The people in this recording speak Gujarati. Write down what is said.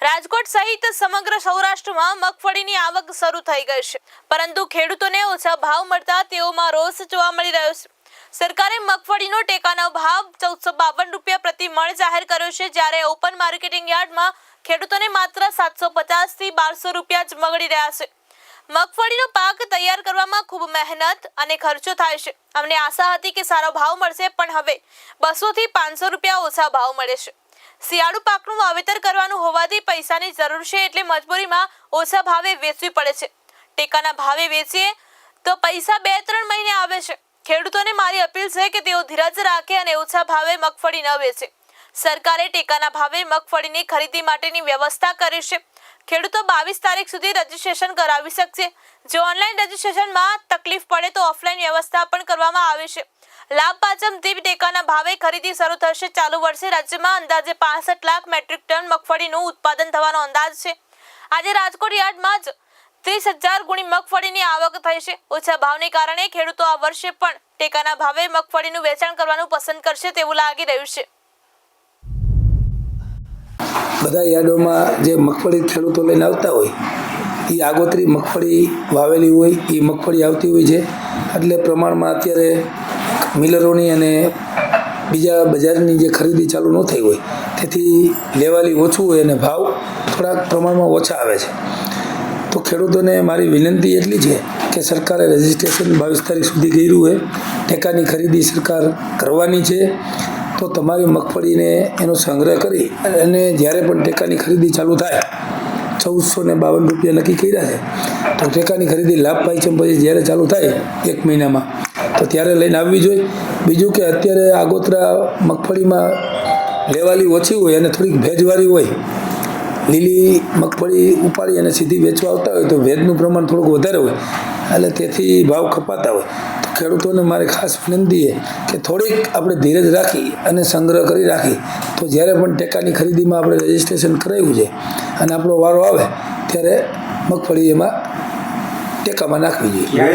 રાજકોટ સહિત સમગ્ર સૌરાષ્ટ્રમાં મગફળીની આવક શરૂ થઈ ગઈ છે. પરંતુ ખેડૂતોને ઓછા ભાવ મળતા તેઓમાં રોષ જોવા મળી રહ્યો છે. સરકારે મગફળીનો ટેકાનો ભાવ ચૌદસો બાવન રૂપિયા પ્રતિ મણ જાહેર કર્યો છે, જ્યારે ઓપન માર્કેટિંગ યાર્ડમાં ખેડૂતોને માત્ર સાતસો પચાસથી બારસો રૂપિયા જ મળી રહ્યા છે. મગફળીનો પાક તૈયાર કરવામાં ખૂબ મહેનત અને ખર્ચો થાય છે. અમને આશા હતી કે સારો ભાવ મળશે, પણ હવે બસો થી પાંચસો રૂપિયા ઓછા ભાવ મળે છે. શિયાળુ પાકનું વાવેતર કરવાનું હોવાથી પૈસાની જરૂર છે એટલે મજબૂરીમાં ઓછા ભાવે વેચવી પડે છે. ટેકાના ભાવે વેચીએ તો પૈસા બે ત્રણ મહિને આવે છે. ખેડૂતોને મારી અપીલ છે કે તેઓ ધીરજ રાખે અને ઓછા ભાવે મગફળી ન વેચે. સરકારે ટેકાના ભાવે મગફળીની ખરીદી માટેની વ્યવસ્થા કરી છે. ખેડૂતો બાવીસ તારીખ સુધી રજીસ્ટ્રેશન કરાવી શકશે. જો ઓનલાઈન રજીસ્ટ્રેશનમાં તકલીફ પડે તો ઓફલાઈન વ્યવસ્થા પણ કરવામાં આવે છે. લાભ પાચમ દીપ ટેકાના ભાવે ખરીદી શરૂ થશે. ચાલુ વર્ષે રાજ્યમાં અંદાજે પાસઠ લાખ મેટ્રિક ટન મગફળીનું ઉત્પાદન થવાનો અંદાજ છે. આજે રાજકોટ યાર્ડમાં જ ત્રીસ હજાર ગુણી મગફળીની આવક થઈ છે. ઓછા ભાવને કારણે ખેડૂતો આ વર્ષે પણ ટેકાના ભાવે મગફળીનું વેચાણ કરવાનું પસંદ કરશે તેવું લાગી રહ્યું છે. બધા યાર્ડોમાં જે મગફળી ખેડૂતો લઈને આવતા હોય, એ આગોતરી મગફળી વાવેલી હોય, એ મગફળી આવતી હોય છે. એટલે પ્રમાણમાં અત્યારે મિલરોની અને બીજા બજારની જે ખરીદી ચાલુ ન થઈ હોય, તેથી લેવાલી ઓછું હોય અને ભાવ થોડાક પ્રમાણમાં ઓછા આવે છે. તો ખેડૂતોને મારી વિનંતી એટલી છે કે સરકારે રજિસ્ટ્રેશન બાવીસ તારીખ સુધી કર્યું હોય ટેકાની ખરીદી સરકાર કરવાની છે. તો તમારી મગફળીને એનો સંગ્રહ કરી અને જ્યારે પણ ટેકાની ખરીદી ચાલુ થાય, ચૌદસો ને બાવન રૂપિયા નક્કી કર્યા છે, તો ટેકાની ખરીદી લાભ પાય છે પછી જ્યારે ચાલુ થાય એક મહિનામાં, તો ત્યારે લઈને આવવી જોઈએ. બીજું કે અત્યારે આગોતરા મગફળીમાં લેવાલી ઓછી હોય અને થોડીક ભેજવાળી હોય, લીલી મગફળી ઉપાડી અને સીધી વેચવા આવતા હોય તો ભેજનું પ્રમાણ થોડુંક વધારે હોય, એટલે તેથી ભાવ કપાતા હોય. ખેડૂતોને મારી ખાસ વિનંતી છે કે થોડીક આપણે ધીરજ રાખી અને સંગ્રહ કરી રાખી. તો જ્યારે પણ ટેકાની ખરીદીમાં આપણે રજીસ્ટ્રેશન કરાવ્યું છે અને આપણો વારો આવે, ત્યારે મગફળી એમાં ટેકામાં નાખવી જોઈએ.